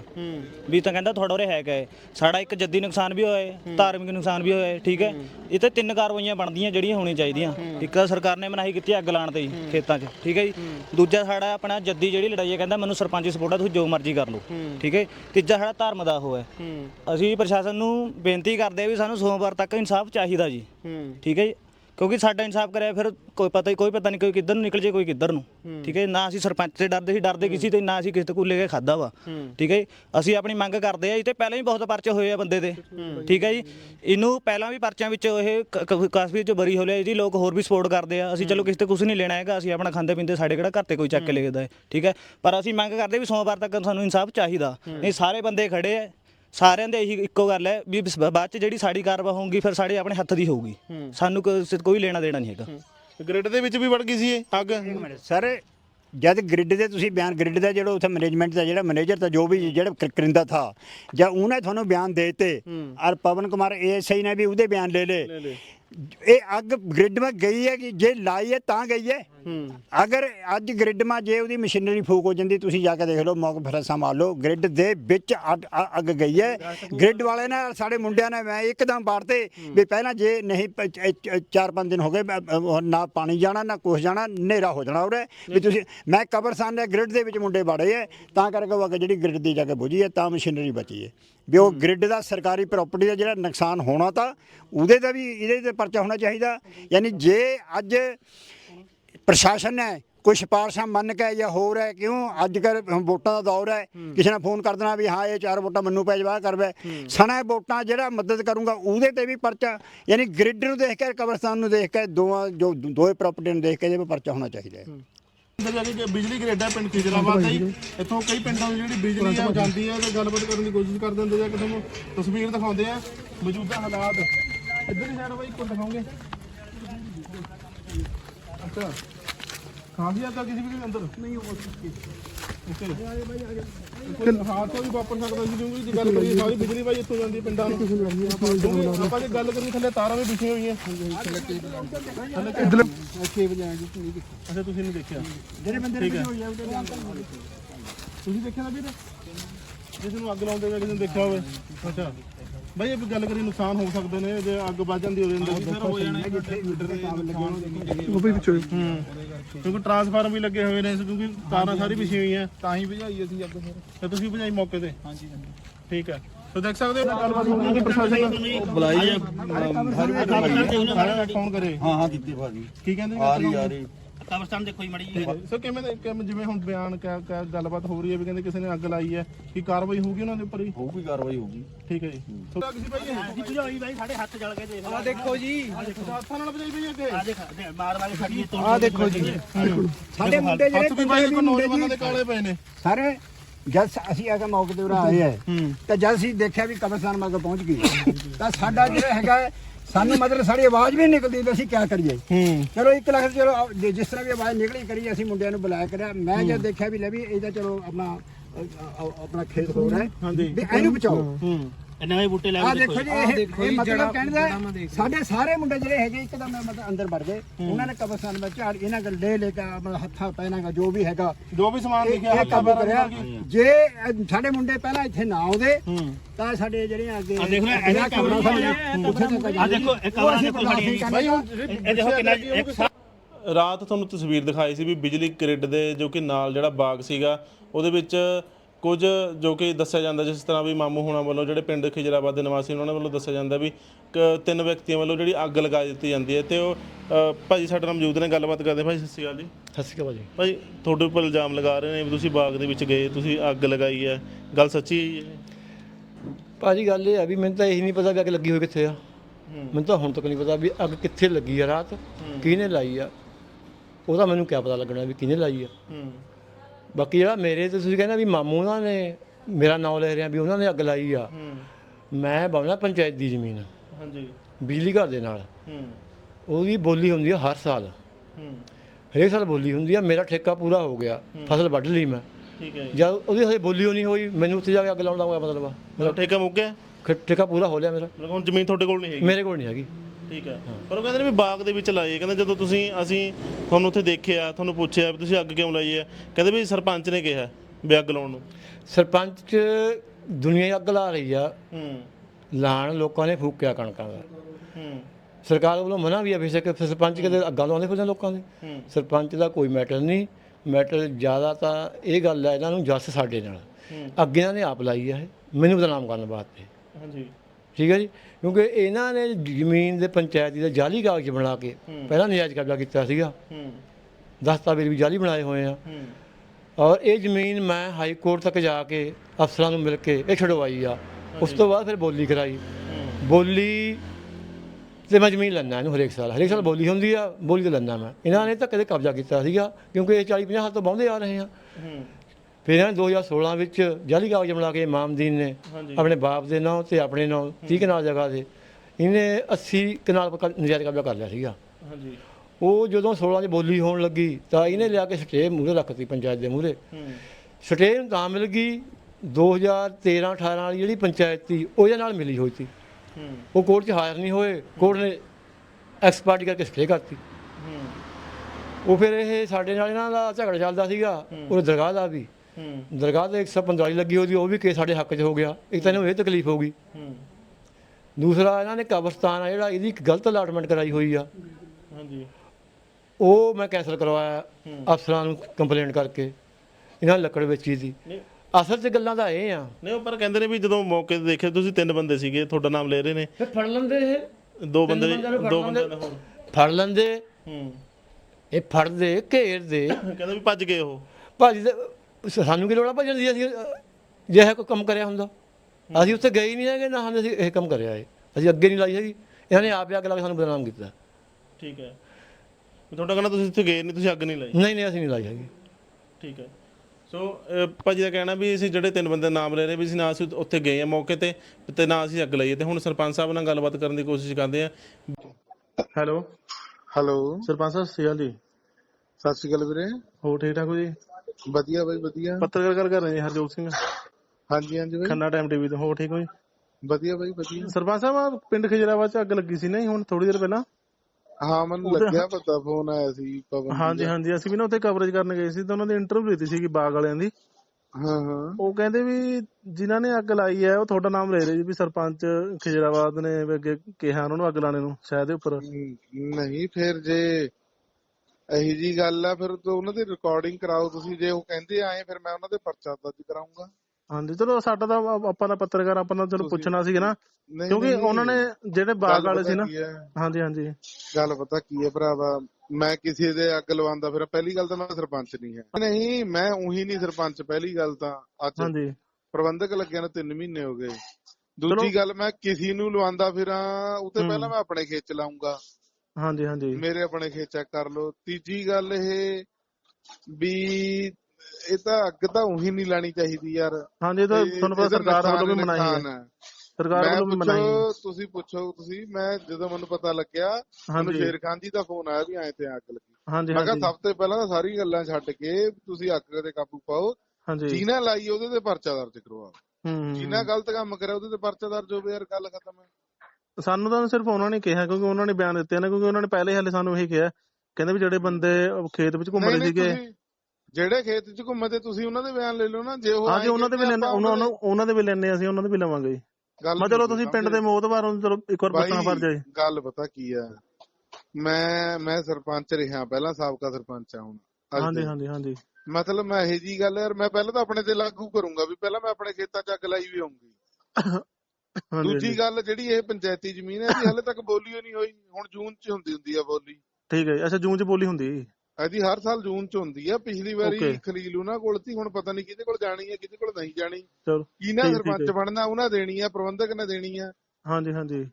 S4: ਵੀ ਤਾਂ ਕਹਿੰਦਾ ਤੁਹਾਡਾ ਉਰੇ ਹੈ ਕਿਆ ਏ। ਸਾਡਾ ਇੱਕ ਜੱਦੀ ਨੁਕਸਾਨ ਵੀ ਹੋਇਆ ਏ ਧਾਰਮਿਕ ਨੁਕਸਾਨ ਵੀ ਹੋਇਆ ਏ ਠੀਕ ਹੈ। ਇਹ ਤੇ ਤਿੰਨ ਕਾਰਵਾਈਆਂ ਬਣਦੀਆਂ ਜਿਹੜੀਆਂ ਹੋਣੀਆਂ ਚਾਹੀਦੀਆਂ। ਇੱਕ ਤਾਂ ਸਰਕਾਰ ਨੇ ਮਨਾਹੀ ਕੀਤੀ ਅੱਗ ਲਾਉਣ ਤੇ ਜੀ ਖੇਤਾਂ 'ਚ ਠੀਕ ਹੈ ਜੀ? ਦੂਜਾ ਸਾਡਾ ਆਪਣਾ ਜੱਦੀ ਜਿਹੜੀ ਲੜਾਈ ਹੈ ਕਹਿੰਦਾ ਮੈਨੂੰ ਸਰਪੰਚ ਸਪੋਰਟ ਆ ਤੁਸੀਂ ਜੋ ਮਰਜ਼ੀ ਕਰ ਲਓ ਠੀਕ ਹੈ ਤੀਜਾ ਸਾਡਾ ਧਰਮ ਦਾ ਉਹ ਹੈ। ਅਸੀਂ ਪ੍ਰਸ਼ਾਸਨ ਨੂੰ ਬੇਨਤੀ ਕਰਦੇ ਆ ਵੀ ਸਾਨੂੰ ਸੋਮਵਾਰ ਤੱਕ ਇਨਸਾਫ ਚਾਹੀਦਾ ਜੀ ਠੀਕ ਹੈ ਜੀ? ਕਿਉਂਕਿ ਸਾਡਾ ਇਨਸਾਫ ਕਰਿਆ ਫਿਰ ਕੋਈ ਪਤਾ ਹੀ ਕੋਈ ਪਤਾ ਨਹੀਂ ਕੋਈ ਕਿੱਧਰ ਨੂੰ ਨਿਕਲ ਜੇ ਕੋਈ ਕਿੱਧਰ ਨੂੰ। ਠੀਕ ਹੈ? ਨਾ ਅਸੀਂ ਸਰਪੰਚ ਤੇ ਡਰਦੇ ਸੀ ਡਰਦੇ ਕਿਸੇ ਤੇ ਨਾ ਅਸੀਂ ਕਿਸੇ ਤੋਂ ਲੈ ਕੇ ਖਾਦਾ ਵਾ। ਠੀਕ ਹੈ ਜੀ। ਅਸੀਂ ਆਪਣੀ ਮੰਗ ਕਰਦੇ ਆ ਇਹ ਤੇ ਪਹਿਲਾਂ ਹੀ ਬਹੁਤ ਪਰਚੇ ਹੋਏ ਆ ਬੰਦੇ ਦੇ। ਠੀਕ ਹੈ ਜੀ? ਇਹਨੂੰ ਪਹਿਲਾਂ ਵੀ ਪਰਚਿਆਂ ਵਿੱਚ ਇਹ ਕ- ਕ- ਕਾਫੀ ਚ ਬਰੀ ਹੋ ਲਿਆ ਜੀ ਲੋਕ ਹੋਰ ਵੀ ਸਪੋਰਟ ਕਰਦੇ ਆ। ਅਸੀਂ ਚਲੋ ਕਿਸੇ ਤੇ ਕੁਝ ਨਹੀਂ ਲੈਣਾ ਹੈਗਾ ਅਸੀਂ ਆਪਣਾ ਖਾਂਦੇ ਪੀਂਦੇ ਸਾਡੇ ਕਿਹੜਾ ਘਰ ਤੇ ਕੋਈ ਚੱਕ ਕੇ ਲੈ ਜਾਂਦਾ ਹੈ। ਠੀਕ ਹੈ? ਪਰ ਅਸੀਂ ਮੰਗ ਕਰਦੇ ਵੀ ਸੋਮਵਾਰ ਤੱਕ ਸਾਨੂੰ ਇਨਸਾਫ ਚਾਹੀਦਾ। ਨਹੀਂ ਸਾਰੇ ਬੰਦੇ ਖੜੇ ਆ। ਸਾਰਿਆਂ ਦੇ ਇਹੀ ਇੱਕੋ ਗੱਲ ਹੈ ਵੀ ਬਸ ਬਾਅਦ ਚ ਜਿਹੜੀ ਸਾਡੀ ਕਾਰਵਾਈ ਹੋਊਗੀ ਫਿਰ ਸਾਡੇ ਆਪਣੇ ਹੱਥ ਦੀ ਹੋਊਗੀ। ਸਾਨੂੰ ਕੋਈ ਕੋਈ ਲੈਣਾ ਦੇਣਾ ਨਹੀਂ ਹੈਗਾ।
S1: ਗ੍ਰਿਡ ਦੇ ਵਿੱਚ ਵੀ ਵੜ ਗਈ ਸੀ ਇਹ ਅੱਗ?
S3: ਸਰ ਜਦ ਗ੍ਰਿਡ ਦੇ ਤੁਸੀਂ ਬਿਆਨ ਗ੍ਰਿਡ ਦਾ ਜਿਹੜਾ ਉੱਥੇ ਮੈਨੇਜਮੈਂਟ ਦਾ ਜਿਹੜਾ ਮੈਨੇਜਰ ਤਾਂ ਜੋ ਵੀ ਜਿਹੜਾ ਕਰ- ਕਰਿੰਦਾ ਥਾ ਜਾਂ ਉਹਨੇ ਤੁਹਾਨੂੰ ਬਿਆਨ ਦੇਤੇ ਔਰ ਪਵਨ ਕੁਮਾਰ ਏਐਸਆਈ ਨੇ ਵੀ ਉਹਦੇ ਬਿਆਨ ਲੈ ਲੇ ਇਹ ਅੱਗ ਗ੍ਰਿਡ में ਗਈ ਹੈ ਕਿ ਜੇ ਲਾਈ ਹੈ ਤਾਂ ਗਈ ਹੈ? ਅਗਰ ਅੱਜ ਗ੍ਰਿਡ ਮਾ ਜੇ ਉਹਦੀ ਮਸ਼ੀਨਰੀ ਫੂਕ ਹੋ ਜਾਂਦੀ ਤੁਸੀਂ ਜਾ ਕੇ ਦੇਖ ਲਓ ਮੌਕੇ ਫਿਰ ਸੰਭਾਲ ਲਓ। ਗ੍ਰਿਡ ਦੇ ਵਿੱਚ ਅੱਗ- ਅ- ਅੱਗ ਗਈ ਹੈ। ਗ੍ਰਿਡ ਵਾਲੇ ਨੇ ਸਾਡੇ ਮੁੰਡਿਆਂ ਨੇ ਮੈਂ ਇੱਕਦਮ ਬਾੜਤੇ ਵੀ ਪਹਿਲਾਂ ਜੇ ਨਹੀਂ ਪ- ਚ- ਚ- ਚਾਰ ਪੰਜ ਦਿਨ ਹੋ ਗਏ ਨਾ ਪਾਣੀ ਜਾਣਾ ਨਾ ਕੁਛ ਜਾਣਾ ਹਨੇਰਾ ਹੋ ਜਾਣਾ ਉਰੇ। ਵੀ ਤੁਸੀਂ ਮੈਂ ਕਬਰਸਤਾਨ ਦੇ ਗ੍ਰਿਡ ਦੇ ਵਿੱਚ ਮੁੰਡੇ ਬਾੜੇ ਹੈ। ਤਾਂ ਕਰਕੇ ਉਹ ਅੱਗ ਜਿਹੜੀ ਗ੍ਰਿਡ ਦੀ ਜਾ ਕੇ ਬੁਝੀ ਹੈ ਤਾਂ ਮਸ਼ੀਨਰੀ ਬਚੀ ਹੈ। ਵੀ ਉਹ ਗ੍ਰਿਡ ਦਾ ਸਰਕਾਰੀ ਪ੍ਰਾਪਰਟੀ ਦਾ ਜਿਹੜਾ ਨੁਕਸਾਨ ਹੋਣਾ ਤਾਂ ਉਹਦੇ ਦਾ ਵੀ ਇਹਦੇ ਤੇ ਪਰਚਾ ਹੋਣਾ ਚਾਹੀਦਾ। ਯਾਨੀ ਜੇ ਅੱਜ ਪ੍ਰਸ਼ਾਸਨ ਨੇ ਕੋਈ ਸਿਫਾਰਸ਼ਾਂ ਮੰਨ ਕੇ ਜਾਂ ਹੋਰ ਹੈ ਕਿਉਂ? ਅੱਜ ਕੱਲ ਵੋਟਾਂ ਦਾ ਦੌਰ ਹੈ ਕਿਸੇ ਨੇ ਫੋਨ ਕਰ ਦੇਣਾ ਵੀ ਹਾਂ ਇਹ ਚਾਰ ਵੋਟਾਂ ਮੈਨੂੰ ਪੈ ਜਵਾ ਕਰਵੇ ਸਣਾ ਵੋਟਾਂ ਜਿਹੜਾ ਮਦਦ ਕਰੂੰਗਾ ਉਹਦੇ ਤੇ ਵੀ ਪਰਚਾ ਯਾਨੀ ਗ੍ਰਿਡ ਨੂੰ ਦੇਖ ਕੇ ਕਬਰਸਤਾਨ ਨੂੰ ਦੇਖ ਕੇ ਦੋਵਾਂ ਜੋ ਦੋਏ ਪ੍ਰਾਪਰਟੀ ਨੂੰ ਦੇਖ ਕੇ 'ਤੇ ਪਰਚਾ ਹੋਣਾ ਚਾਹੀਦਾ ਹੈ।
S1: ਅੰਦਰ ਜਾ ਕੇ ਬਿਜਲੀ ਗ੍ਰਿਡ ਹੈ ਪਿੰਡ ਖਿਜਰਾਬਾਦ ਦਾ ਹੀ ਇੱਥੋਂ ਕਈ ਪਿੰਡਾਂ ਦੀ ਜਿਹੜੀ ਬਿਜਲੀ ਆ ਜਾਂਦੀ ਹੈ ਤੇ ਗੱਲਬਾਤ ਕਰਨ ਦੀ ਕੋਸ਼ਿਸ਼ ਕਰਦੇ ਹੁੰਦੇ ਜਾਂ ਕਿ ਤੁਹਾਨੂੰ ਤਸਵੀਰ ਦਿਖਾਉਂਦੇ ਆ ਮੌਜੂਦਾ ਹਾਲਾਤ। ਇੱਧਰ ਹੀ ਸਾਈਡ ਬਾਈ ਕੋ ਦਿਖਾਉਂਗੇ। ਅੱਛਾ ਕਾਫੀ ਹੱਦ ਤੱਕ ਕਿਸੇ ਵੀ ਦੇ ਅੰਦਰ? ਨਹੀਂ ਹੋ ਸਕਦੀ ਓਕੇ। ਹਾਦਸਾ ਵੀ ਵਾਪਰ ਸਕਦਾ ਸੀ ਕਿਉਂਕਿ ਜੇ ਗੱਲ ਕਰੀਏ ਸਾਰੀ ਬਿਜਲੀ ਬਾਈ ਇੱਥੋਂ ਜਾਂਦੀ ਹੈ ਪਿੰਡਾਂ ਨੂੰ। ਕਿਉਂਕਿ ਆਪਾਂ ਜੇ ਗੱਲ ਕਰੀਏ ਥੱਲੇ ਤਾਰਾਂ ਵੀ ਵਿਛੀਆਂ ਹੋਈਆਂ। ਥੱਲੇ ਇੱਧਰ 6 ਵਜੇ ਆ। ਜੀ ਅੱਛਾ ਤੁਸੀਂ ਨਹੀਂ ਦੇਖਿਆ।
S3: ਜਿਹੜੇ ਬੰਦੇ
S1: ਠੀਕ ਹੈ। ਤੁਸੀਂ ਦੇਖਿਆ ਨਾ ਵੀਰ? ਜਿਸ ਨੂੰ ਅੱਗ ਲਾਉਂਦੇ ਹੋਏ ਕਿਸੇ ਨੇ ਦੇਖਿਆ ਹੋਵੇ। ਅੱਛਾ। ਬਾਈ ਇਹ ਵੀ ਗੱਲ ਕਰੀ ਨੁਕਸਾਨ ਹੋ ਸਕਦੇ ਨੇ ਜੇ ਅੱਗ ਵੱਜ ਜਾਂਦੀ ਉਹਦੇ ਅੰਦਰ ਹੋ ਜਾਣਾ ਉਹ ਵੀ ਵਿੱਚੋਂ ਕਿਉਂਕਿ ਟਰਾਂਸਫਾਰਮ ਵੀ ਲੱਗੇ ਹੋਏ ਨੇ ਕਿਉਂਕਿ ਤਾਰਾਂ ਸਾਰੀ ਵਿਛੀ ਹੋਈਆਂ। ਤਾਂ ਹੀ ਭਜਾਈ ਅਸੀਂ ਅੱਗ ਫਿਰ। ਤੇ ਤੁਸੀਂ ਭਜਾਈ ਮੌਕੇ ਤੇ? ਹਾਂਜੀ ਠੀਕ ਹੈ। ਤੋ ਦੇਖ ਸਕਦੇ ਹੋ ਗੱਲਬਾਤ ਹੋ ਗਈ ਕਿ ਪ੍ਰਸ਼ਾਸਨ ਬੁਲਾਈ ਹੈ ਫੋਨ ਕਰੇ।
S5: ਹਾਂ ਹਾਂ ਕੀਤੀ ਭਾਜੀ।
S1: ਕੀ ਕਹਿੰਦੇ
S5: ਆ ਰਹੀ ਆ ਰਹੀ।
S4: ਕਬਰਸਤਾਨ ਦੇਖੋ ਹੀ ਮੜੀ
S1: ਸਰ ਕਿਵੇਂ ਦੇ- ਕਿਵੇਂ ਜਿਵੇਂ ਹੁਣ ਬਿਆਨ ਕ- ਕ- ਗੱਲਬਾਤ ਹੋ ਰਹੀ ਹੈ ਵੀ ਕਹਿੰਦੇ ਕਿਸੇ ਨੇ ਅੱਗ ਲਾਈ ਹੈ ਕੀ ਕਾਰਵਾਈ ਹੋਊਗੀ ਉਹਨਾਂ ਦੇ ਉੱਪਰ ਹੀ
S5: ਹੋਊਗੀ ਕਾਰਵਾਈ ਹੋਊਗੀ।
S1: ਠੀਕ ਹੈ ਜੀ। ਕਿਸੇ ਭਾਈ ਹੈ
S4: ਭਜਾਈ ਬਾਈ ਸਾਡੇ ਹੱਥ ਜਲ ਕੇ ਦੇਖ
S6: ਆ ਦੇਖੋ ਜੀ।
S1: ਹੱਥਾਂ ਨਾਲ ਭਜਾਈ ਪਈ ਅੱਗੇ
S4: ਆ ਦੇਖ ਮਾਰ ਮਾਰ ਖੜੀ
S6: ਆ ਦੇਖੋ ਜੀ।
S3: ਸਾਡੇ ਮੁੰਡੇ ਜਿਹੜੇ
S1: ਹੱਥ ਵੀ ਬਾਈ ਕੋ ਨੌਜਵਾਨਾਂ ਦੇ ਕਾਲੇ ਪਏ ਨੇ।
S3: ਸਾਰੇ ਜਦ ਸ- ਅਸੀਂ ਆ ਕੇ ਮੌਕੇ ਤੇ ਉਰੇ ਆਏ ਹੈ। ਤਾਂ ਜਦ ਅਸੀਂ ਦੇਖਿਆ ਵੀ ਕਬਰਸਤਾਨ ਮੱਗ ਪਹੁੰਚ ਗਈ ਤਾਂ ਸਾਡਾ ਜਿਹੜਾ ਹੈਗਾ ਹੈ, ਸਾਨੂੰ ਮਤਲਬ ਸਾਡੀ ਆਵਾਜ਼ ਵੀ ਨਿਕਲਦੀ ਵੀ ਅਸੀਂ ਕੀ ਕਰੀਏ।
S1: ਹੂੰ।
S3: ਚਲੋ ਇੱਕ ਲੱਖ ਚਲੋ ਜੇ ਜਿਸ ਤਰ੍ਹਾਂ ਵੀ ਆਵਾਜ਼ ਨਿਕਲੀ ਕਰੀ ਅਸੀਂ ਮੁੰਡਿਆਂ ਨੂੰ ਬੁਲਾਇਆ ਕਰਿਆ। ਮੈਂ ਜਦ ਦੇਖਿਆ ਵੀ ਲੈ ਵੀ ਇਹਦਾ ਚਲੋ ਆਪਣਾ ਅ- ਅ- ਆਪਣਾ ਖੇਤ ਹੋ ਰਿਹਾ ਹੈ।
S1: ਹਾਂਜੀ।
S3: ਵੀ ਇਹਨੂੰ ਬਚਾਓ।
S1: ਹੂੰ।
S4: ਨਵੇਂ ਬੂਟੇ ਲੈ
S3: ਆ ਦੇਖੋ ਜੀ ਇਹ ਇਹ ਮਤਲਬ ਕਹਿੰਦਾ ਸਾਡੇ ਸਾਰੇ ਮੁੰਡੇ ਜਿਹੜੇ ਹੈਗੇ ਇੱਕਦਮ ਮਤਲਬ ਅੰਦਰ ਵੜ ਗਏ। ਉਹਨਾਂ ਨੇ ਕਬਰਸਤਾਨ ਵਿੱਚ ਝਾੜ ਇਹਨਾਂ ਕੋਲ ਲੈ ਲੈ ਕੇ ਆਪਣਾ ਹੱਥਾਂ ਪੈਣਾਗਾ ਜੋ ਵੀ ਹੈਗਾ।
S1: ਜੋ ਵੀ ਸਮਾਨ
S3: ਇਹ
S1: ਲਿਖਿਆ
S3: ਇਹ ਕਾਬੂ ਕਰਿਆ। ਜੇ ਅ, ਸਾਡੇ ਮੁੰਡੇ ਪਹਿਲਾਂ ਇੱਥੇ ਨਾ ਆਉਂਦੇ ਤਾਂ ਸਾਡੇ ਜਿਹੜੀਆਂ ਅੱਗੇ ਆ
S4: ਦੇਖ ਲਓ, ਇਹਦਾ ਕਮਰਾ ਸਾਹਮਣੇ। ਆ ਦੇਖੋ ਇਹ ਕਮਰਾ ਦੇਖੋ ਸਾਡੀ
S1: ਬਾਈ ਹੁਣ
S4: ਇਹ ਦੇਖੋ ਕਿੰਨਾ ਇੱਕ
S1: ਰਾਤ ਤੁਹਾਨੂੰ ਤਸਵੀਰ ਦਿਖਾਈ ਸੀ ਵੀ ਬਿਜਲੀ ਗ੍ਰਿਡ ਦੇ ਜੋ ਕਿ ਨਾਲ ਜਿਹੜਾ ਬਾਗ ਸੀਗਾ ਉਹਦੇ ਵਿੱਚ ਕੁਝ ਜੋ ਕਿ ਦੱਸਿਆ ਜਾਂਦਾ ਜਿਸ ਤਰ੍ਹਾਂ ਵੀ ਮਾਮੂ ਹੋਣਾ ਵੱਲੋਂ ਜਿਹੜੇ ਪਿੰਡ ਖਿਜਰਾਬਾਦ ਦੇ ਨਿਵਾਸੀ ਉਹਨਾਂ ਵੱਲੋਂ ਦੱਸਿਆ ਜਾਂਦਾ ਵੀ ਕ- ਤਿੰਨ ਵਿਅਕਤੀਆਂ ਵੱਲੋਂ ਜਿਹੜੀ ਅੱਗ ਲਗਾ ਦਿੱਤੀ ਜਾਂਦੀ ਹੈ ਤੇ ਉਹ ਅ, ਭਾਜੀ ਸਾਡੇ ਨਾਲ ਮੌਜੂਦ ਨੇ ਗੱਲਬਾਤ ਕਰਦੇ ਭਾਈ ਸਤਿ ਸ਼੍ਰੀ ਅਕਾਲ ਜੀ।
S6: ਸਤਿ ਸ਼੍ਰੀ ਅਕਾਲ ਜੀ
S1: ਭਾਈ ਤੁਹਾਡੇ ਉੱਪਰ ਇਲਜ਼ਾਮ ਲਗਾ ਰਹੇ ਨੇ ਵੀ ਤੁਸੀਂ ਬਾਗ ਦੇ ਵਿੱਚ ਗਏ ਤੁਸੀਂ ਅੱਗ ਲਗਾਈ ਹੈ ਗੱਲ ਸੱਚੀ ਹੈ ਜੀ?
S6: ਭਾਜੀ ਗੱਲ ਇਹ ਆ ਵੀ ਮੈਨੂੰ ਤਾਂ ਇਹੀ ਨਹੀਂ ਪਤਾ ਵੀ ਅੱਗ ਲੱਗੀ ਹੋਈ ਕਿੱਥੇ ਆ। ਮੈਨੂੰ ਤਾਂ ਹੁਣ ਤੱਕ ਨਹੀਂ ਪਤਾ ਵੀ ਅੱਗ ਕਿੱਥੇ ਲੱਗੀ ਆ ਰਾਤ ਕਿਹਨੇ ਲਾਈ ਆ। ਉਹਦਾ ਮੈਨੂੰ ਕਿਆ ਪਤਾ ਲੱਗਣਾ ਵੀ ਕਿਹਨੇ ਲਾਈ ਆ।
S1: ਹੂੰ।
S6: ਬਾਕੀ ਜਿਹੜਾ ਮੇਰੇ ਤੇ ਤੁਸੀਂ ਕਹਿੰਦਾ ਵੀ ਮਾਮੂ ਉਹਨਾਂ ਨੇ ਮੇਰਾ ਨਾਮ ਲੈ ਰਿਹਾ ਵੀ ਉਹਨਾਂ ਨੇ ਅੱਗ ਲਾਈ ਆ।
S1: ਹੂੰ।
S6: ਮੈਂ ਬਾਵਣਾ ਪੰਚਾਇਤ ਦੀ ਜ਼ਮੀਨ।
S1: ਹਾਂਜੀ।
S6: ਬਿਜਲੀ ਘਰ ਦੇ ਨਾਲ।
S1: ਹੂੰ।
S6: ਉਹਦੀ ਬੋਲੀ ਹੁੰਦੀ ਆ ਹਰ ਸਾਲ।
S1: ਹੂੰ।
S6: ਹਰੇਕ ਸਾਲ ਬੋਲੀ ਹੁੰਦੀ ਆ ਮੇਰਾ ਠੇਕਾ ਪੂਰਾ ਹੋ ਗਿਆ ਫਸਲ ਵੱਢ ਲਈ ਮੈਂ।
S1: ਠੀਕ ਹੈ
S6: ਜਦ ਉਹਦੀ ਹਜੇ ਬੋਲੀ ਹੋਣੀ ਹੋਈ ਮੈਨੂੰ ਉੱਥੇ ਜਾ ਕੇ ਅੱਗ ਲਾਉਣ ਦਾ ਮਤਲਬ। ਆ
S1: ਮਤਲਬ ਠੇਕਾ ਮੁੱਕ ਗਿਆ?
S6: ਠੇਕਾ ਪੂਰਾ ਹੋ ਲਿਆ ਮੇਰਾ।
S1: ਮਤਲਬ ਹੁਣ ਜ਼ਮੀਨ ਤੁਹਾਡੇ ਕੋਲ ਨਹੀਂ ਹੈਗੀ?
S6: ਮੇਰੇ ਕੋਲ ਨਹੀਂ ਹੈਗੀ।
S1: ਠੀਕ ਹੈ। ਪਰ ਉਹ ਕਹਿੰਦੇ ਨੇ ਵੀ ਬਾਗ ਦੇ ਵਿੱਚ ਹੈ। ਕਹਿੰਦੇ ਜਦੋਂ ਤੁਸੀਂ ਅਸੀਂ ਤੁਹਾਨੂੰ ਉੱਥੇ ਦੇਖਿਆ ਤੁਹਾਨੂੰ ਪੁੱਛਿਆ ਵੀ ਤੁਸੀਂ ਅੱਗ ਕਿਉਂ ਲਾਈ ਹੈ? ਕਹਿੰਦੇ ਵੀ ਸਰਪੰਚ ਨੇ ਕਿਹਾ ਵੀ ਅੱਗ ਲਾਉਣ ਨੂੰ।
S6: ਸਰਪੰਚ ਦੁਨੀਆ ਹੀ ਅੱਗ ਲਾ ਰਹੀ ਆ।
S1: ਹੂੰ।
S6: ਲਾਣ ਲੋਕਾਂ ਨੇ ਫੂਕਿਆ ਕਣਕਾਂ ਦਾ।
S1: ਹੂੰ।
S6: ਸਰਕਾਰ ਵੱਲੋਂ ਮਨਾ ਵੀ ਆ ਬੇਸ਼ੱਕ ਸਰਪੰਚ ਕਿਤੇ ਅੱਗਾਂ ਲਾਉਂਦੇ ਫਿਰਦੇ ਲੋਕਾਂ ਦੇ। ਸਰਪੰਚ ਦਾ ਕੋਈ ਮੈਟਰ ਨਹੀਂ। ਮੈਟਰ ਜ਼ਿਆਦਾ ਤਾਂ ਇਹ ਗੱਲ ਹੈ ਇਹਨਾਂ ਨੂੰ ਜੱਸ ਸਾਡੇ ਨਾਲ। ਅੱਗੇ ਇਹਨਾਂ ਨੇ ਆਪ ਲਾਈ ਆ ਇਹ। ਮੈਨੂੰ ਬਦਨਾਮ ਕਰਨ ਵਾਸਤੇ।
S1: ਹਾਂਜੀ।
S6: ਠੀਕ ਹੈ ਜੀ? ਕਿਉਂਕਿ ਇਹਨਾਂ ਨੇ ਜ਼ਮੀਨ ਦੇ ਪੰਚਾਇਤੀ ਦੇ ਜਾਲੀ ਕਾਗਜ਼ ਬਣਾ ਕੇ ਪਹਿਲਾਂ ਨਜਾਇਜ਼ ਕਬਜ਼ਾ ਕੀਤਾ ਸੀਗਾ। ਦਸਤਾਵੇਜ਼ ਵੀ ਜਾਲੀ ਬਣਾਏ ਹੋਏ ਆ। ਔਰ ਇਹ ਜ਼ਮੀਨ ਮੈਂ ਹਾਈ ਕੋਰਟ ਤੱਕ ਜਾ ਕੇ ਅਫਸਰਾਂ ਨੂੰ ਮਿਲ ਕੇ ਇਹ ਛਡਵਾਈ ਆ। ਉਸ ਤੋਂ ਬਾਅਦ ਫਿਰ ਬੋਲੀ ਕਰਾਈ। ਬੋਲੀ ਤੇ ਮੈਂ ਜ਼ਮੀਨ ਲੈਣਾ ਇਹਨੂੰ ਹਰੇਕ ਸਾਲ। ਹਰੇਕ ਸਾਲ ਬੋਲੀ ਹੁੰਦੀ ਆ ਬੋਲੀ ਤੇ ਲੈਣਾ ਮੈਂ। ਇਹਨਾਂ ਨੇ ਤਾਂ ਕਦੇ ਕਬਜ਼ਾ ਕੀਤਾ ਸੀਗਾ ਕਿਉਂਕਿ ਇਹ 40 50 ਸਾਲ ਤੋਂ ਬਾਉਂਦੇ ਆ ਰਹੇ ਆ। ਫਿਰ ਇਹਨਾਂ ਨੇ 2016 ਵਿੱਚ ਜਾਲੀ ਕਾਗਜ਼ ਬਣਾ ਕੇ ਇਮਾਮਦੀਨ ਨੇ। ਆਪਣੇ ਬਾਪ ਦੇ ਨਾਂ ਤੇ ਆਪਣੇ ਨਾਂ 30 ਕਨਾਲ ਜਗ੍ਹਾ ਦੇ ਇਹਨੇ 80 ਕਨਾਲ ਨਜਾਇਜ਼ ਕਬਜ਼ਾ ਕਰ ਲਿਆ ਸੀਗਾ।
S1: ਹਾਂਜੀ।
S6: ਉਹ ਜਦੋਂ 16 ਚ ਬੋਲੀ ਹੋਣ ਲੱਗੀ ਤਾਂ ਇਹਨੇ ਲਿਆ ਕੇ ਸਟੇ ਮੂਹਰੇ ਰੱਖਤੀ ਪੰਚਾਇਤ ਦੇ ਮੂਹਰੇ। ਸਟੇ ਨੂੰ ਤਾਂ ਮਿਲ ਗਈ 2013 18 ਵਾਲੀ ਜਿਹੜੀ ਪੰਚਾਇਤ ਸੀ ਉਹਦੇ ਨਾਲ ਮਿਲੀ ਹੋਈ ਸੀ। ਉਹ ਕੋਰਟ 'ਚ ਹਾਜ਼ਰ ਨਹੀਂ ਹੋਏ ਕੋਰਟ ਨੇ ਐਕਸਪਰਟ ਕਰਕੇ ਸਟੇ ਕਰਤੀ। ਉਹ ਫਿਰ ਇਹ ਸਾਡੇ ਨਾਲ ਇਹਨਾਂ ਦਾ ਝਗੜਾ ਚੱਲਦਾ ਸੀਗਾ ਉਹ ਦਰਗਾਹ ਦਾ ਵੀ। ਦਰਗਾਹ ਤੇ 145 ਲੱਗੀ ਉਹਦੀ ਉਹ ਵੀ ਕੇਸ ਸਾਡੇ ਹੱਕ 'ਚ ਹੋ ਗਿਆ। ਇੱਕ ਤਾਂ ਇਹਨੂੰ ਇਹ ਤਕਲੀਫ ਹੋ ਗਈ।
S1: ਹੂੰ
S6: ਦੂਸਰਾ ਇਹਨਾਂ ਨੇ ਕਬਰਸਤਾਨ ਆ ਜਿਹੜਾ ਇਹਦੀ ਇੱਕ ਗਲਤ ਅਲਾਟਮੈਂਟ ਕਰਾਈ ਹੋਈ ਆ।
S1: ਹਾਂਜੀ।
S6: ਉਹ ਮੈਂ ਕੈਂਸਲ ਕਰਵਾਇਆ ਅਫਸਰਾਂ ਨੂੰ ਕੰਪਲੇਂਟ ਕਰਕੇ ਇਹਨਾਂ ਨੇ ਲੱਕੜ ਵੇਚੀ ਸੀ
S1: ਨਹੀਂ।
S6: ਅਸਲ 'ਚ ਗੱਲਾਂ ਤਾਂ ਇਹ ਆ।
S1: ਨਹੀਂ ਉਹ ਪਰ ਕਹਿੰਦੇ ਨੇ ਵੀ ਜਦੋਂ ਮੌਕੇ ਤੇ ਦੇਖਿਆ ਤੁਸੀਂ ਤਿੰਨ ਬੰਦੇ ਸੀਗੇ ਤੁਹਾਡਾ ਨਾਮ ਲੈ ਰਹੇ ਨੇ।
S6: ਫਿਰ ਫੜ ਲੈਂਦੇ ਇਹ?
S1: ਦੋ ਬੰਦੇ ਦੋ ਬੰਦੇ ਹੋਰ।
S6: ਫੜ ਲੈਂਦੇ।
S1: ਹੂੰ।
S6: ਇਹ ਫੜਦੇ ਘੇਰਦੇ।
S1: ਕਹਿੰਦੇ ਵੀ ਭੱਜ ਗਏ ਉਹ।
S6: ਭਾਜੀ ਸਾਨੂੰ ਕੀ ਲੋੜ ਆ ਭੱਜਣ ਦੀ? ਅਸੀਂ ਅਹ, ਜੇ ਇਹ ਕੋਈ ਕੰਮ ਕਰਿਆ ਹੁੰਦਾ। ਅਸੀਂ ਉੱਥੇ ਗਏ ਹੀ ਨਹੀਂ ਹੈਗੇ ਨਾ ਅਸੀਂ ਇਹ ਕੰਮ ਕਰਿਆ ਹੈ ਅਸੀਂ ਅੱਗੇ ਨਹੀਂ ਲਾਈ ਹੈਗੀ। ਇਹਨਾਂ ਨੇ ਆਪ ਹੀ ਅੱਗ ਲਾ ਕੇ ਸਾਨੂੰ ਬਦਨਾਮ ਕੀਤਾ।
S1: ਠੀਕ ਹੈ। ਵੀ ਤੁਹਾਡਾ ਕਹਿੰਦਾ ਤੁਸੀਂ ਇੱਥੇ ਗਏ ਨਹੀਂ ਤੁਸੀਂ ਅੱਗ ਨਹੀਂ ਲਾਈ।
S6: ਨਹੀਂ ਨਹੀਂ ਅਸੀਂ ਨਹੀਂ ਲਾਈ ਹੈਗੀ।
S1: ਠੀਕ ਹੈ। ਸੋ ਅਹ, ਭਾਜੀ ਦਾ ਕਹਿਣਾ ਵੀ ਅਸੀਂ ਜਿਹੜੇ ਤਿੰਨ ਬੰਦੇ ਨਾਮ ਲੈ ਰਹੇ ਵੀ ਅਸੀਂ ਨਾ ਅਸੀਂ ਉੱਥੇ ਗਏ ਆ ਮੌਕੇ ਤੇ ਤੇ ਨਾ ਅਸੀਂ ਅੱਗ ਲਾਈਏ। ਤੇ ਹੁਣ ਸਰਪੰਚ ਸਾਹਿਬ ਨਾਲ ਗੱਲਬਾਤ ਕਰਨ ਦੀ ਕੋਸ਼ਿਸ਼ ਕਰਦੇ ਆ ਹੈਲੋ।
S7: ਹੈਲੋ।
S1: ਸਰਪੰਚ ਸਾਹਿਬ ਸਿਆਲ ਜੀ।
S7: ਸਤਿ ਸ਼੍ਰੀ ਅਕਾਲ ਵੀਰੇ।
S1: ਹੋ ਠੀਕ ਠਾਕ ਹੋ ਜੀ?
S7: ਵਧੀਆ ਬਾਈ ਵਧੀਆ।
S1: ਪੱਤਰਕਾਰ ਗੱਲ ਕਰ ਰਹੇ ਜੀ ਹਰਜੋਤ ਸਿੰਘ।
S7: ਹਾਂਜੀ ਹਾਂਜੀ ਬਾਈ।
S1: ਖੰਨਾ ਟਾਈਮ ਟੀਵੀ ਤੋਂ ਹੋ ਠੀਕ ਹੋ ਜੀ?
S7: ਵਧੀਆ ਬਾਈ ਵਧੀਆ।
S1: ਸਰਪੰਚ ਸਾਹਿਬ ਆਹ ਪਿੰਡ ਖਜਰਾਵਾ ਚ ਅੱਗ ਲੱਗੀ ਸੀ ਨਾ ਜੀ ਹੁਣ ਥੋੜੀ ਦੇਰ ਪਹਿਲਾਂ?
S7: ਹਾਂ ਮੈਨੂੰ ਲੱਗਿਆ ਪਤਾ ਫੋਨ ਆਇਆ ਸੀ ਪਵਨ
S1: ਹਾਂਜੀ ਹਾਂਜੀ ਅਸੀਂ ਵੀ ਨਾ ਉੱਥੇ ਕਵਰੇਜ ਕਰਨ ਗਏ ਸੀ ਤਾਂ ਉਹਨਾਂ ਦੀ ਇੰਟਰਵਿਊ ਲਈ ਸੀਗੀ ਬਾਗ ਵਾਲਿਆਂ ਦੀ।
S7: ਹਾਂ ਹਾਂ।
S1: ਉਹ ਕਹਿੰਦੇ ਵੀ ਜਿਨ੍ਹਾਂ ਨੇ ਅੱਗ ਲਾਈ ਹੈ ਉਹ ਤੁਹਾਡਾ ਨਾਮ ਲੈ ਰਹੇ ਜੀ ਵੀ ਸਰਪੰਚ ਖਿਜਰਾਬਾਦ ਨੇ ਵੀ ਅੱਗੇ ਕਿਹਾ ਉਹਨਾਂ ਨੂੰ ਅੱਗ ਲਾਣੇ ਨੂੰ ਸ਼ਾਇਦ ਦੇ ਉੱਪਰ।
S7: ਨਹੀਂ ਫਿਰ ਜੇ ਇਹੀ ਜੀ ਗੱਲ ਆ ਫਿਰ ਤਾਂ ਉਹਨਾਂ ਦੀ ਰਿਕਾਰਡਿੰਗ ਕਰਾਓ ਤੁਸੀਂ ਜੇ ਉਹ ਕਹਿੰਦੇ ਆਏ ਫਿਰ ਮੈਂ ਉਹਨਾਂ ਦੇ ਪਰਚਾ ਦਰਜ ਕਰਾਉਂਗਾ।
S1: ਹਾਂਜੀ ਚਲੋ ਸਾਡਾ ਤਾਂ ਆਪ- ਦਾ ਪੱਤਰਕਾਰ ਆਪਾਂ ਨਾਲ ਚਲੋ ਪੁੱਛਣਾ ਸੀਗਾ ਨਾ। ਕਿਉਂਕਿ ਉਹਨਾਂ ਨੇ ਜਿਹੜੇ ਬਾਗ ਵਾਲੇ ਸੀ ਨਾ? ਹਾਂਜੀ ਹਾਂਜੀ।
S7: ਗੱਲ ਪਤਾ ਕੀ ਹੈ ਭਰਾਵਾ ਮੈਂ ਕਿਸੇ ਦੇ ਅੱਗ ਲਵਾਉਂਦਾ ਫਿਰ ਪਹਿਲੀ ਗੱਲ ਤਾਂ ਮੈਂ ਸਰਪੰਚ ਨਹੀਂ ਹੈ। ਨਹੀਂ ਮੈਂ ਉਹੀ ਨਹੀਂ ਸਰਪੰਚ ਪਹਿਲੀ ਗੱਲ ਤਾਂ ਅੱਜ।
S1: ਹਾਂਜੀ।
S7: ਪ੍ਰਬੰਧਕ ਲੱਗਿਆ ਨੂੰ 3 ਮਹੀਨੇ ਹੋ ਗਏ। ਦੂਜੀ ਗੱਲ ਮੈਂ ਕਿਸੇ ਨੂੰ ਲਵਾਉਂਦਾ ਫਿਰਾਂ ਉਹ ਤੇ ਪਹਿਲਾਂ ਮੈਂ ਆਪਣੇ ਖੇਤ ਚ ਲਾਉਂਗਾ।
S1: ਹਾਂਜੀ ਹਾਂਜੀ।
S7: ਮੇਰੇ ਆਪਣੇ ਖੇਤ ਚੈੱਕ ਕਰ ਲਓ। ਤੀਜੀ ਗੱਲ ਇਹ ਵੀ ਇਹ ਤਾਂ ਅੱਗ ਤਾਂ ਉਹੀ ਨਹੀਂ ਲਾਣੀ ਚਾਹੀਦੀ ਯਾਰ।
S1: ਹਾਂਜੀ ਇਹ ਤਾਂ ਤੁਹਾਨੂੰ ਪਤਾ ਸਰਕਾਰ ਵੱਲੋਂ ਵੀ ਮਨਾਹੀ ਹੈ। ਸਰਕਾਰ ਵੱਲੋਂ ਵੀ
S7: ਪੁੱਛੋ ਤੁਸੀਂ ਪੁੱਛੋ ਤੁਸੀਂ ਮੈਂ ਜਦੋਂ ਮੈਨੂੰ ਪਤਾ ਲੱਗਿਆ ਮੈਨੂੰ ਸ਼ੇਰ ਖਾਨ ਜੀ ਦਾ ਫੋਨ ਆਇਆ ਵੀ ਐਂ ਤੇ ਅੱਗ ਲੱਗੀ।
S1: ਹਾਂਜੀ
S7: ਮੈਂ ਕਿਹਾ ਸਭ ਤੋਂ ਪਹਿਲਾਂ ਤਾਂ ਸਾਰੀ ਗੱਲਾਂ ਛੱਡ ਕੇ ਤੁਸੀਂ ਅੱਗ ਤੇ ਕਾਬੂ ਪਾਓ। ਜਿਹਨੇ ਲਾਈ ਉਹਦੇ ਤੇ ਪਰਚਾ ਦਰਜ ਕਰਵਾਓ।
S1: ਹੂੰ
S7: ਜਿਹਨੇ ਗਲਤ ਕੰਮ ਕਰਿਆ ਉਹਦੇ ਤੇ ਪਰਚਾ ਦਰਜ ਹੋਵੇ ਯਾਰ ਗੱਲ ਖਤਮ ਹੈ।
S1: ਸਾਨੂੰ ਤਾਂ ਸਿਰਫ ਉਹਨਾਂ ਨੇ ਕਿਹਾ ਕਿਉਂਕਿ ਉਹਨਾਂ ਨੇ ਬਿਆਨ ਦਿੱਤੇ ਨੇ ਕਿਉਂਕਿ ਉਹਨਾਂ ਨੇ ਪਹਿਲੇ ਹਾਲੇ ਸਾਨੂੰ ਇਹੀ ਕਿਹਾ ਕਹਿੰਦੇ ਵੀ ਜਿਹੜੇ ਬੰਦੇ ਖੇਤ ਵਿੱਚ ਘੁੰਮ ਰਹੇ ਸੀਗੇ।
S7: ਜਿਹੜੇ ਖੇਤ 'ਚ ਘੁੰਮਦੇ ਤੁਸੀਂ ਉਹਨਾਂ ਦੇ ਬਿਆਨ ਲੈ ਲਓ ਨਾ ਜੇ ਉਹ
S1: ਹਾਂਜੀ ਉਹਨਾਂ ਦੇ ਵੀ ਲੈਣੇ ਉਹਨਾਂ ਨੂੰ ਉਹਨਾਂ ਦੇ ਵੀ ਲੈਣੇ ਅਸੀਂ ਉਹਨਾਂ ਦੇ ਵੀ ਲਵਾਂਗੇ। ਮੈਂ ਚਲੋ ਤੁਸੀਂ ਪਿੰਡ। ਦੇ ਮੋਹਤਬਾਰ ਹੋ ਚਲੋ ਇੱਕ ਵਾਰ ਪੁੱਛਣਾ ਫਰਜ਼ ਹੈ
S7: ਗੱਲ ਪਤਾ ਕੀ ਆ ਮੈਂ ਮੈਂ ਸਰਪੰਚ ਰਿਹਾ ਪਹਿਲਾਂ ਸਾਬਕਾ ਸਰਪੰਚ ਆ ਹੁਣ
S1: ਹਾਂਜੀ। ਹਾਂਜੀ ਹਾਂਜੀ।
S7: ਮਤਲਬ ਮੈਂ ਇਹ ਜੀ ਗੱਲ ਯਾਰ ਮੈਂ ਪਹਿਲਾਂ ਤਾਂ ਆਪਣੇ ਤੇ ਲਾਗੂ ਕਰੂੰਗਾ ਵੀ ਪਹਿਲਾਂ ਮੈਂ ਆਪਣੇ ਖੇਤਾਂ 'ਚ ਅੱਗ ਲਾਈ ਵੀ ਆਉਂਗੀ ਦੂਜੀ ਗੱਲ ਜਿਹੜੀ ਇਹ ਪੰਚਾਇਤੀ ਜ਼ਮੀਨ ਹੈ ਇਹਦੀ ਹਲੇ ਤੱਕ ਬੋਲੀ ਨਹੀਂ ਹੋਈ। ਹੁਣ ਜੂਨ 'ਚ ਹੁੰਦੀ ਹੁੰਦੀ ਆ ਬੋਲੀ।
S1: ਠੀਕ ਹੈ। ਅੱਛਾ ਜੂਨ ਚ ਬੋਲੀ ਹੁੰਦੀ।
S7: ਇਹਦੀ ਹਰ ਸਾਲ ਜੂਨ 'ਚ ਹੁੰਦੀ ਆ। ਪਿਛਲੀ ਵਾਰੀ. ਖਲੀਲ ਉਹਨਾਂ ਕੋਲ ਸੀ ਹੁਣ ਪਤਾ ਨਹੀਂ ਕਿਹਦੇ ਕੋਲ ਜਾਣੀ ਹੈ ਕਿਹਦੇ ਕੋਲ ਨਹੀਂ ਜਾਣੀ।
S1: ਚਲੋ
S7: ਕਿਹਨੇ ਸਰਪੰਚ। ਬਣਨਾ ਉਹਨਾਂ ਦੇਣੀ ਆ ਪ੍ਰਬੰਧਕ ਨੇ ਦੇਣੀ ਆ।
S1: ਹਾਂਜੀ ਹਾਂਜੀ।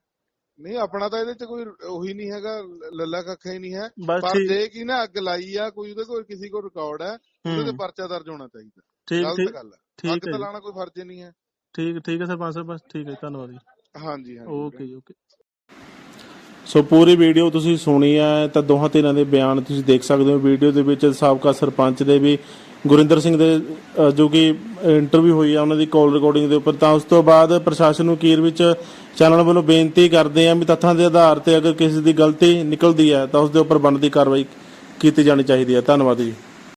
S7: ਨਹੀਂ ਆਪਣਾ ਤਾਂ ਇਹਦੇ 'ਚ ਕੋਈ ਉਹੀ ਨਹੀਂ ਹੈਗਾ ਲੱਲਾ ਕੱਖਾ ਹੀ ਨਹੀਂ ਹੈ। ਪਰ ਜੇ ਕੀ ਨਾ ਅੱਗ ਲਾਈ ਆ ਕੋਈ ਉਹਦੇ ਕੋਲ ਕਿਸੇ ਕੋਲ ਰਿਕਾਰਡ ਹੈ ਉਹਦੇ ਤੇ ਪਰਚਾ ਦਰਜ ਹੋਣਾ ਚਾਹੀਦਾ।
S1: ਠੀਕ ਠੀਕ
S7: ਗੱਲ ਹੈ। ਅੱਗ ਤਾਂ। ਲਾਣਾ ਕੋਈ ਫਰਜ਼ ਨਹੀਂ ਹੈ।
S1: ਠੀਕ ਠੀਕ ਹੈ ਸਰਪੰਚ ਸਾਹਿਬ ਬਸ ਠੀਕ ਹੈ ਧੰਨਵਾਦ ਜੀ।
S7: ਹਾਂਜੀ ਹਾਂਜੀ
S1: ਓਕੇ ਜੀ ਓਕੇ ਸੋ ਪੂਰੀ ਵੀਡੀਓ ਤੁਸੀਂ ਸੁਣੀ ਹੈ ਤਾਂ ਦੋਹਾਂ ਧਿਰਾਂ ਦੇ ਬਿਆਨ ਤੁਸੀਂ ਦੇਖ ਸਕਦੇ ਹੋ। ਵੀਡੀਓ ਦੇ ਵਿੱਚ ਸਾਬਕਾ ਸਰਪੰਚ ਦੇ ਵੀ ਗੁਰਿੰਦਰ ਸਿੰਘ ਦੇ ਅ, ਜੋ ਕਿ ਇੰਟਰਵਿਊ ਹੋਈ ਆ ਉਹਨਾਂ ਦੀ ਕਾਲ ਰਿਕਾਰਡਿੰਗ ਦੇ ਉੱਪਰ। ਤਾਂ ਉਸ ਤੋਂ ਬਾਅਦ ਪ੍ਰਸ਼ਾਸਨ ਨੂੰ ਅਖੀਰ ਵਿੱਚ ਚੈਨਲ ਵੱਲੋਂ ਬੇਨਤੀ ਕਰਦੇ ਆ ਵੀ ਤੱਥਾਂ ਦੇ ਆਧਾਰ ਤੇ ਅਗਰ ਕਿਸੇ ਦੀ ਗਲਤੀ ਨਿਕਲਦੀ ਹੈ ਤਾਂ ਉਸ ਦੇ ਉੱਪਰ ਬਣਦੀ ਕਾਰਵਾਈ ਕੀਤੀ ਜਾਣੀ ਚਾਹੀਦੀ ਹੈ। ਧੰਨਵਾਦ ਜੀ।